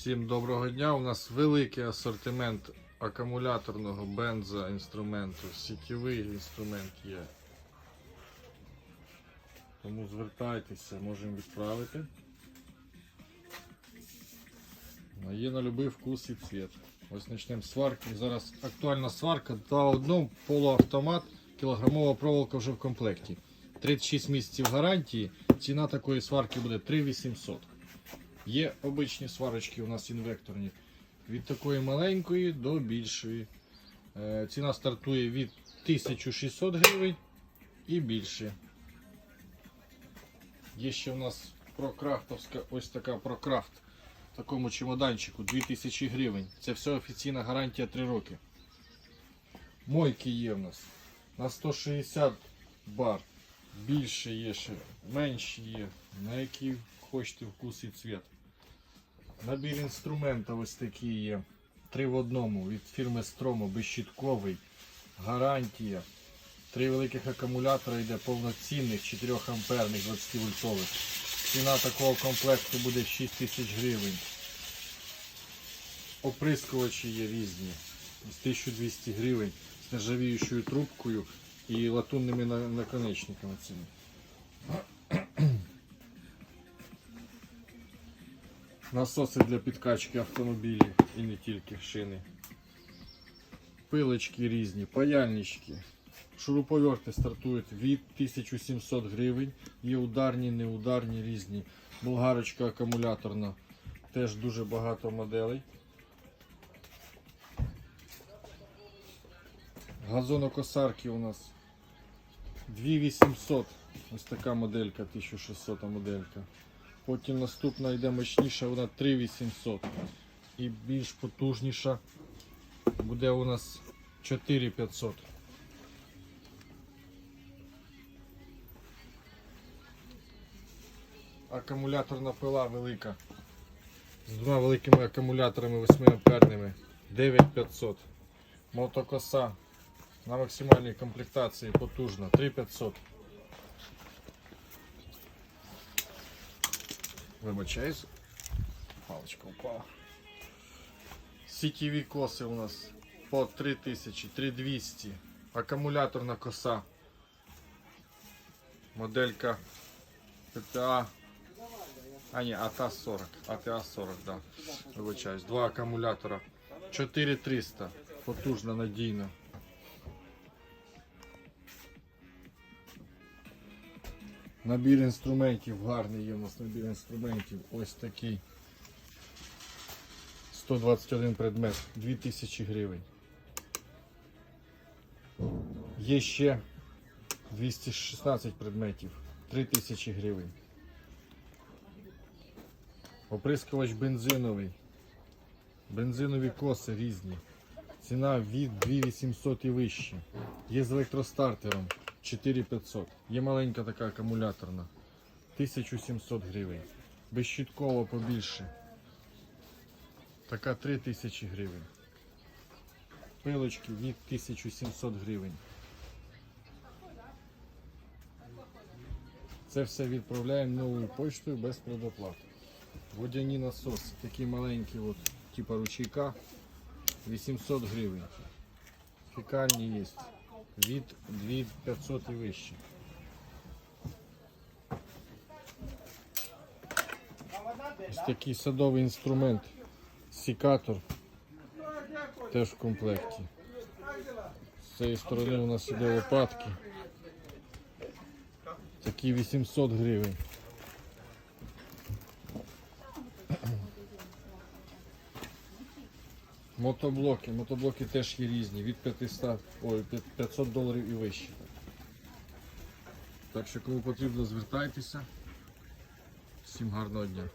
Всім доброго дня. У нас великий асортимент акумуляторного бензоінструменту. Сітєвий інструмент є. Тому звертайтеся, можемо відправити. Є на будь-який вкус і цвіт. Ось почнемо з сварки. Зараз актуальна сварка 2 в одному, полуавтомат, кілограмова проволока вже в комплекті. 36 місяців гарантії. Ціна такої сварки буде 3800. Є обичні сварочки у нас інвекторні. Від такої маленької до більшої. Е, Ціна стартує від 1600 гривень і більше. Є ще у нас прокрафтовська, ось така прокрафт в такому чемоданчику 2000 гривень. Це все офіційна гарантія 3 роки. Мойки є в нас на 160 бар. Більше є ще, менші є, на які хочете вкус і цвіт. Набір інструментів ось такі є. Три в одному від фірми Stromo, безщітковий, гарантія. Три великих акумулятора йде повноцінних 4 амперних 20 вольтових. Ціна такого комплекту буде 6 тисяч гривень. Оприскувачі є різні. З 1200 гривень з нержавіючою трубкою і латунними наконечниками цими. Насоси для підкачки автомобілів і не тільки шини. Пилочки різні, паяльнички. Шуруповерти стартують від 1700 гривень. Є ударні, неударні різні. Болгарочка акумуляторна. Теж дуже багато моделей. Газонокосарки у нас 2800. Ось така моделька, 1600 моделька. Потім наступна йде мощніша, вона 3800. І більш потужніша буде у нас 4500. Акумуляторна пила велика. З двома великими акумуляторами 8 амперними 9500. Мотокоса на максимальній комплектації потужна 3500. Вибачаюсь. Паличка упала. Сітєві коси у нас по 3000, 3200. Акумуляторна коса. Моделька PTA. А ні, АТА 40. АТА 40, да. Вибачаюсь. Два акумулятора. 4300. Потужна, надійна. Набір інструментів гарний є у нас набір інструментів. Ось такий. 121 предмет, 2000 гривень. Є ще 216 предметів, 3000 гривень. Оприскувач бензиновий. Бензинові коси різні. Ціна від 2800 і вище. Є з електростартером 4500. Є маленька така акумуляторна. 1700 гривень. Безщіткова побільше. Така 3000 гривень. Пилочки від 1700 гривень. Це все відправляємо новою поштою без предоплати. Водяні насоси, такі маленькі, от, типа ручейка, 800 гривень. Фекальні є від 2500 і вище. Ось такий садовий інструмент, сікатор, теж в комплекті. З цієї сторони у нас іде лопатки. Такі 800 гривень. Мотоблоки. Мотоблоки теж є різні, від 500, ой, 500 доларів і вище. Так що кому потрібно, звертайтеся. Всім гарного дня.